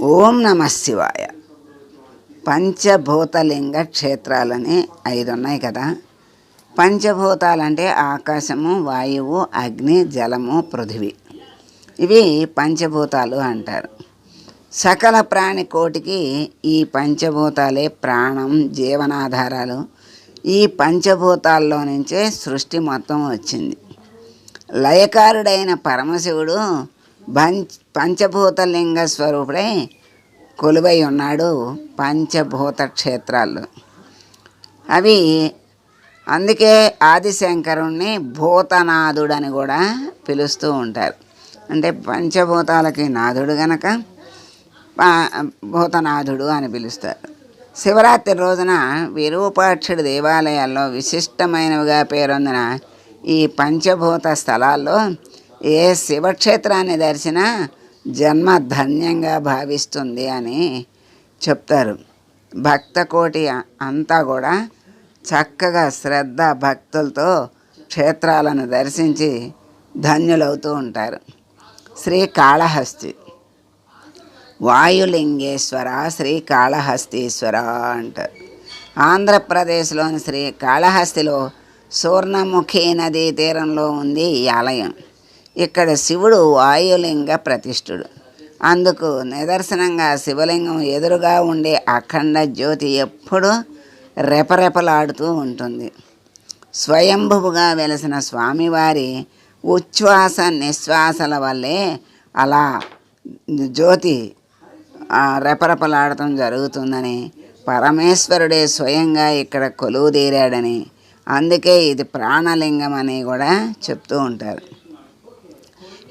ఓం నమ శివాయ. పంచభూతలింగ క్షేత్రాలని ఐదు ఉన్నాయి కదా. పంచభూతాలంటే ఆకాశము వాయువు అగ్ని జలము పృథివీ. ఇవి పంచభూతాలు అంటారు. సకల ప్రాణి కోటికి ఈ పంచభూతాలే ప్రాణం జీవనాధారాలు. ఈ పంచభూతాల్లో నుంచే సృష్టి మొత్తం వచ్చింది. లయకారుడైన పరమశివుడు పంచ పంచభూతలింగ స్వరూపుడై కొలువై ఉన్నాడు పంచభూత క్షేత్రాలు అవి అందుకే ఆదిశంకరుణ్ణి భూతనాథుడని కూడా పిలుస్తూ ఉంటారు. అంటే పంచభూతాలకి నాథుడు గనక పా- భూతనాథుడు అని పిలుస్తారు. శివరాత్రి రోజున విరూపాక్షుడి దేవాలయాల్లో విశిష్టమైనవిగా పేరొందిన ఈ పంచభూత స్థలాల్లో ఏ శివక్షేత్రాన్ని దర్శినా జన్మ ధన్యంగా భావిస్తుంది అని చెప్తారు. భక్త కోటి అంతా కూడా చక్కగా శ్రద్ధ భక్తులతో క్షేత్రాలను దర్శించి ధన్యులవుతూ ఉంటారు. శ్రీకాళహస్తి వాయులింగేశ్వర శ్రీకాళహస్తీశ్వర అంటారు ఆంధ్రప్రదేశ్లోని శ్రీ కాళహస్తిలో సూర్ణముఖి నదీ తీరంలో ఉంది ఈ ఆలయం. ఇక్కడ శివుడు వాయులింగ ప్రతిష్ఠుడు. అందుకు నిదర్శనంగా శివలింగం ఎదురుగా ఉండే అఖండ జ్యోతి ఎప్పుడూ రెపరెపలాడుతూ ఉంటుంది. స్వయంభువుగా వెలసిన స్వామివారి ఉచ్ఛ్వాస నిశ్వాసల వల్లే అలా జ్యోతి రెపరెపలాడటం జరుగుతుందని పరమేశ్వరుడే స్వయంగా ఇక్కడ కొలువు తీరాడని అందుకే ఇది ప్రాణలింగం అని కూడా చెప్తూ ఉంటారు.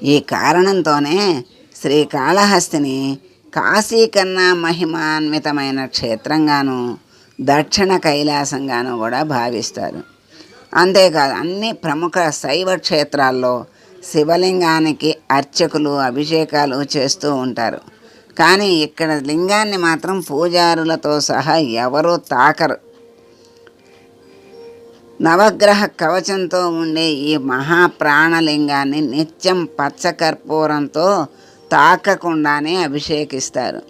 ఈ కారణంతోనే శ్రీకాళహస్తిని కాశీ కన్నా మహిమాన్వితమైన క్షేత్రంగాను దక్షిణ కైలాసంగాను కూడా భావిస్తారు. అంతేకాదు అన్ని ప్రముఖ శైవ క్షేత్రాల్లో శివలింగానికి అర్చకులు అభిషేకాలు చేస్తూ ఉంటారు. కానీ ఇక్కడ లింగాన్ని మాత్రం పూజారులతో సహా ఎవరూ తాకరు. నవగ్రహ కవచంతో ఉండే ఈ మహాప్రాణలింగాన్ని నిత్యం పచ్చకర్పూరంతో తాకకుండానే అభిషేకిస్తారు.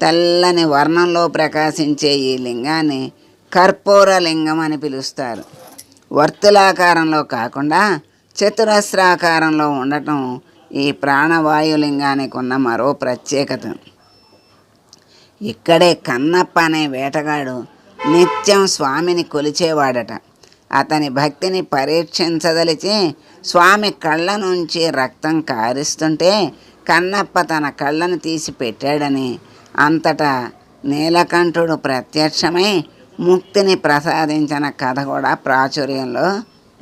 తెల్లని వర్ణంలో ప్రకాశించే ఈ లింగాన్ని కర్పూర లింగం అని పిలుస్తారు. వర్తులాకారంలో కాకుండా చతురస్రాకారంలో ఉండటం ఈ ప్రాణవాయులింగానికి ఉన్న మరో ప్రత్యేకత. ఇక్కడే కన్నప్ప అనే వేటగాడు నిత్యం స్వామిని కొలిచేవాడట. అతని భక్తిని పరీక్షించదలిచి స్వామి కళ్ళ నుంచి రక్తం కారిస్తుంటే కన్నప్ప తన కళ్ళను తీసి పెట్టాడని. అంతటా నీలకంఠుడు ప్రత్యక్షమై ముక్తిని ప్రసాదించిన కథ కూడా ప్రాచుర్యంలో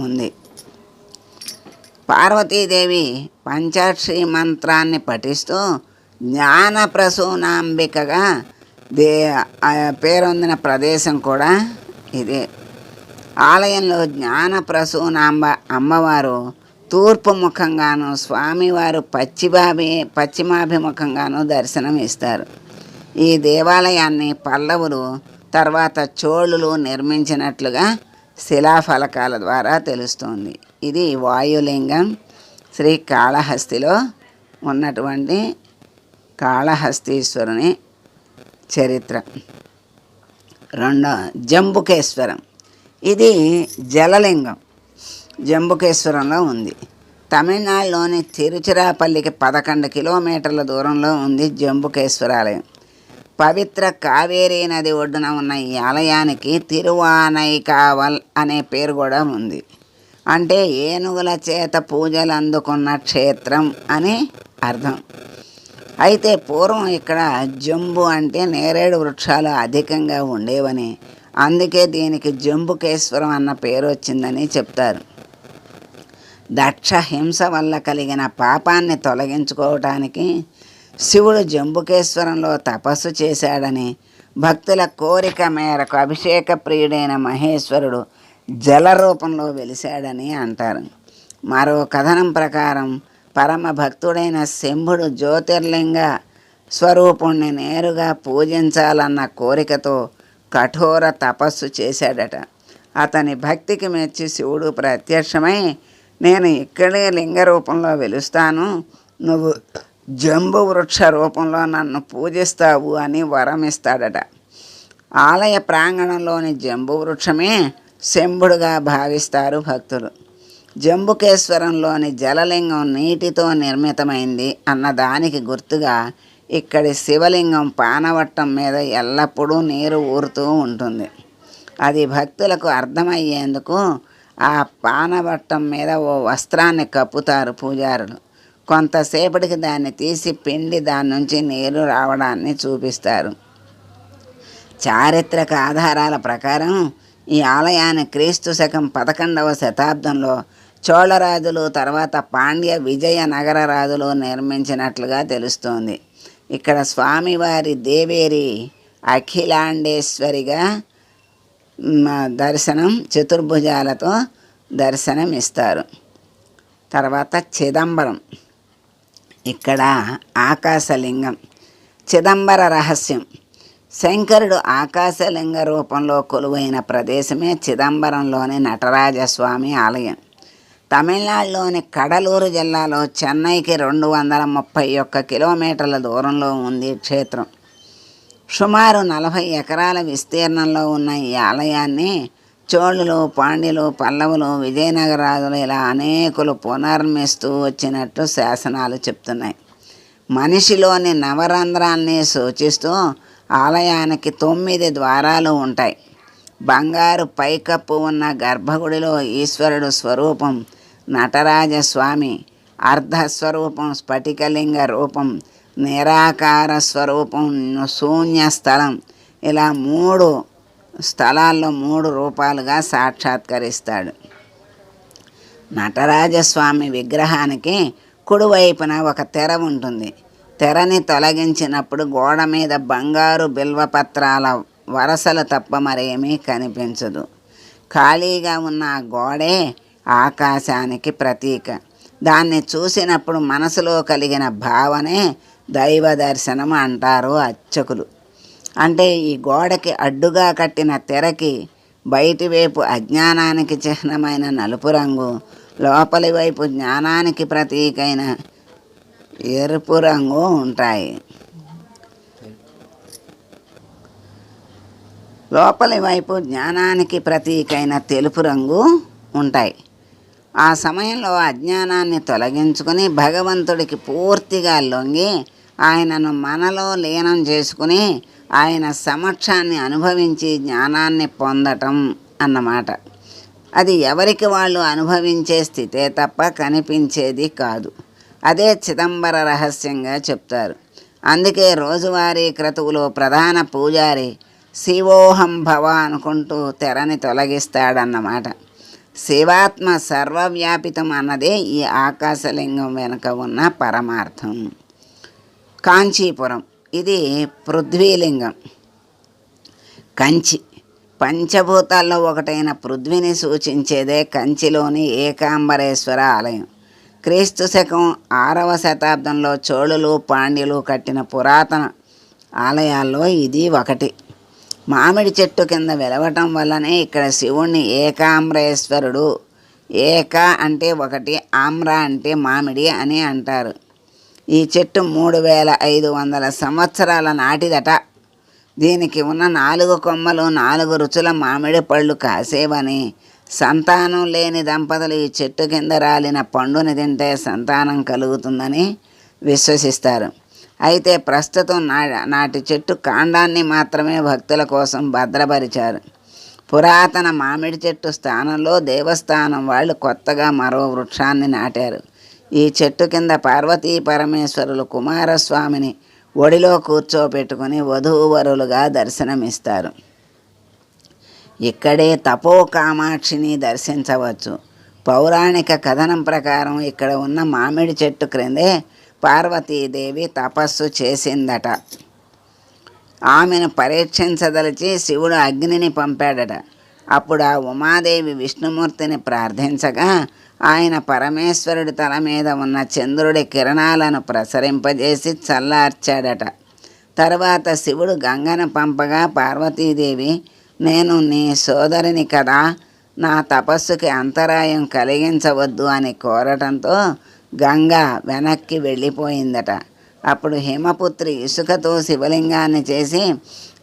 ఉంది. పార్వతీదేవి పంచాక్షి మంత్రాన్ని పఠిస్తూ జ్ఞాన ప్రసూనాంబికగా దే పేరొందిన ప్రదేశం కూడా ఇదే. ఆలయంలో జ్ఞాన ప్రసూనాంబ అమ్మవారు తూర్పు ముఖంగాను స్వామివారు పశ్చిమాభి పశ్చిమాభిముఖంగాను దర్శనం ఇస్తారు. ఈ దేవాలయాన్ని పల్లవులు తర్వాత చోళులు నిర్మించినట్లుగా శిలాఫలకాల ద్వారా తెలుస్తుంది. ఇది వాయులింగం శ్రీ కాళహస్తిలో ఉన్నటువంటి కాళహస్తీశ్వరుని చరిత్ర. రెండో జంబుకేశ్వరం. ఇది జలలింగం. జంబుకేశ్వరంలో ఉంది. తమిళనాడులోని తిరుచిరాపల్లికి పదకొండు కిలోమీటర్ల దూరంలో ఉంది జంబుకేశ్వరాలయం. పవిత్ర కావేరీ నది ఒడ్డున ఉన్న ఈ ఆలయానికి తిరువానైకావల్ అనే పేరు కూడా ఉంది. అంటే ఏనుగుల చేత పూజలు అందుకున్న క్షేత్రం అని అర్థం. అయితే పూర్వం ఇక్కడ జంబు అంటే నేరేడు వృక్షాలు అధికంగా ఉండేవని అందుకే దీనికి జంబుకేశ్వరం అన్న పేరు వచ్చిందని చెప్తారు. దక్ష హింస వల్ల కలిగిన పాపాన్ని తొలగించుకోవటానికి శివుడు జంబుకేశ్వరంలో తపస్సు చేశాడని భక్తుల కోరిక మేరకు అభిషేక ప్రియుడైన మహేశ్వరుడు జల రూపంలో వెలిశాడని అంటారు. మరో కథనం ప్రకారం పరమ భక్తుడైన శంభుడు జ్యోతిర్లింగ స్వరూపుణ్ణి నేరుగా పూజించాలన్న కోరికతో కఠోర తపస్సు చేశాడట. అతని భక్తికి మెచ్చి శివుడు ప్రత్యక్షమై నేను ఇక్కడే లింగ రూపంలో వెలుస్తాను. నువ్వు జంబు వృక్ష రూపంలో నన్ను పూజిస్తావు అని వరం ఇస్తాడట. ఆలయ ప్రాంగణంలోని జంబు వృక్షమే శంభుడుగా భావిస్తారు భక్తులు. జంబుకేశ్వరంలోని జలలింగం నీటితో నిర్మితమైంది అన్న దానికి గుర్తుగా ఇక్కడి శివలింగం పానవట్టం మీద ఎల్లప్పుడూ నీరు ఊరుతూ ఉంటుంది. అది భక్తులకు అర్థమయ్యేందుకు ఆ పానవట్టం మీద ఓ వస్త్రాన్ని కప్పుతారు పూజారులు. కొంతసేపటికి దాన్ని తీసి పిండి దాని నుంచి నీరు రావడాన్ని చూపిస్తారు. చారిత్రక ఆధారాల ప్రకారం ఈ ఆలయాన్ని క్రీస్తు శకం పదకొండవ శతాబ్దంలో చోళరాజులు తర్వాత పాండ్య విజయనగర రాజులు నిర్మించినట్లుగా తెలుస్తోంది. ఇక్కడ స్వామివారి దేవేరి అఖిలాండేశ్వరిగా దర్శనం చతుర్భుజాలతో దర్శనం ఇస్తారు తర్వాత చిదంబరం. ఇక్కడ ఆకాశలింగం. చిదంబర రహస్యం. శంకరుడు ఆకాశలింగ రూపంలో కొలువైన ప్రదేశమే చిదంబరంలోని నటరాజస్వామి ఆలయం. తమిళనాడులోని కడలూరు జిల్లాలో చెన్నైకి రెండు వందల ముప్పై ఒక్క కిలోమీటర్ల దూరంలో ఉంది క్షేత్రం. సుమారు నలభై ఎకరాల విస్తీర్ణంలో ఉన్న ఈ ఆలయాన్ని చోళులు పాండ్యులు పల్లవులు విజయనగరాజులు ఇలా అనేకులు పునర్మిస్తూ వచ్చినట్టు శాసనాలు చెప్తున్నాయి. మనిషిలోని నవరంధ్రాల్ని సూచిస్తూ ఆలయానికి తొమ్మిది ద్వారాలు ఉంటాయి. బంగారు పైకప్పు ఉన్న గర్భగుడిలో ఈశ్వరుడు స్వరూపం నటరాజస్వామి అర్ధస్వరూపం స్ఫటికలింగ రూపం నిరాకార స్వరూపం శూన్య స్థలం. ఇలా మూడు స్థలాల్లో మూడు రూపాలుగా సాక్షాత్కరిస్తాడు. నటరాజస్వామి విగ్రహానికి కుడివైపున ఒక తెర ఉంటుంది. తెరని తొలగించినప్పుడు గోడ మీద బంగారు బిల్వపత్రాల వరసలు తప్ప మరేమీ కనిపించదు. ఖాళీగా ఉన్న ఆ గోడే ఆకాశానికి ప్రతీక. దాన్ని చూసినప్పుడు మనసులో కలిగిన భావనే దైవ దర్శనం అంటారు అర్చకులు. అంటే ఈ గోడకి అడ్డుగా కట్టిన తెరకి బయటి వైపు అజ్ఞానానికి చిహ్నమైన నలుపు రంగు లోపలి వైపు జ్ఞానానికి ప్రతీకైన ఎరుపు రంగు ఉంటాయి. లోపలి వైపు జ్ఞానానికి ప్రతీకైన తెలుపు రంగు ఉంటాయి. ఆ సమయంలో అజ్ఞానాన్ని తొలగించుకొని భగవంతుడికి పూర్తిగా లొంగి ఆయనను మనలో లీనం చేసుకుని ఆయన సమక్షాన్ని అనుభవించి జ్ఞానాన్ని పొందటం అన్నమాట. అది ఎవరికి వాళ్ళు అనుభవించే స్థితే తప్ప కనిపించేది కాదు. అదే చిదంబర రహస్యంగా చెప్తారు. అందుకే రోజువారీ క్రతువులో ప్రధాన పూజారి శివోహం భవ అనుకుంటూ తెరని తొలగిస్తాడన్నమాట. శివాత్మ సర్వవ్యాపితం అన్నదే ఈ ఆకాశలింగం వెనుక ఉన్న పరమార్థం. కాంచీపురం ఇది పృథ్వీలింగం. కంచి పంచభూతాల్లో ఒకటైన పృథ్వీని సూచించేదే కంచిలోని ఏకాంబరేశ్వర ఆలయం. క్రీస్తు శకం ఆరవ శతాబ్దంలో చోళులు పాండ్యులు కట్టిన పురాతన ఆలయాల్లో ఇది ఒకటి. మామిడి చెట్టు కింద వెలవటం వల్లనే ఇక్కడ శివుణ్ణి ఏకాంబరేశ్వరుడు. ఏక అంటే ఒకటి ఆమ్ర అంటే మామిడి అని అంటారు. ఈ చెట్టు మూడు వేల ఐదు వందల సంవత్సరాల నాటిదట. దీనికి ఉన్న నాలుగు కొమ్మలు నాలుగు రుచుల మామిడి పళ్ళు కాసేవని. సంతానం లేని దంపతులు ఈ చెట్టు కింద రాలిన పండుని తింటే సంతానం కలుగుతుందని విశ్వసిస్తారు. అయితే ప్రస్తుతం నా నాటి చెట్టు కాండాన్ని మాత్రమే భక్తుల కోసం భద్రపరిచారు. పురాతన మామిడి చెట్టు స్థానంలో దేవస్థానం వాళ్ళు కొత్తగా మరో వృక్షాన్ని నాటారు. ఈ చెట్టు కింద పార్వతీ పరమేశ్వరులు కుమారస్వామిని ఒడిలో కూర్చోపెట్టుకుని వధూవరులుగా దర్శనమిస్తారు. ఇక్కడే తపో కామాక్షిని దర్శించవచ్చు. పౌరాణిక కథనం ప్రకారం ఇక్కడ ఉన్న మామిడి చెట్టు క్రిందే పార్వతీదేవి తపస్సు చేసిందట. ఆమెను పరీక్షించదలిచి శివుడు అగ్నిని పంపాడట. అప్పుడు ఆ ఉమాదేవి విష్ణుమూర్తిని ప్రార్థించగా ఆయన పరమేశ్వరుడి తల మీద ఉన్న చంద్రుడి కిరణాలను ప్రసరింపజేసి చల్లార్చాడట. తర్వాత శివుడు గంగను పంపగా పార్వతీదేవి నేను నీ సోదరిని కదా నా తపస్సుకి అంతరాయం కలిగించవద్దు అని కోరటంతో గంగ వెనక్కి వెళ్ళిపోయిందట. అప్పుడు హిమపుత్రి ఇసుకతో శివలింగాన్ని చేసి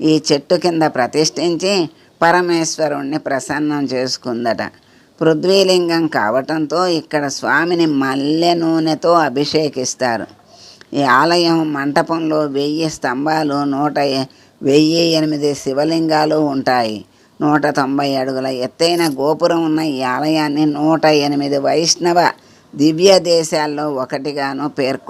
ఈ చెట్టు కింద ప్రతిష్ఠించి పరమేశ్వరుణ్ణి ప్రసన్నం చేసుకుందట. పృథ్వీలింగం కావటంతో ఇక్కడ స్వామిని మల్లె నూనెతో అభిషేకిస్తారు. ఈ ఆలయం మంటపంలో వెయ్యి స్తంభాలు నూట వెయ్యి ఎనిమిది శివలింగాలు ఉంటాయి. నూట తొంభై అడుగుల ఎత్తైన గోపురం ఉన్న ఈ ఆలయాన్ని నూట ఎనిమిది వైష్ణవ దివ్య దేశాల్లో ఒకటిగాను పేర్కొ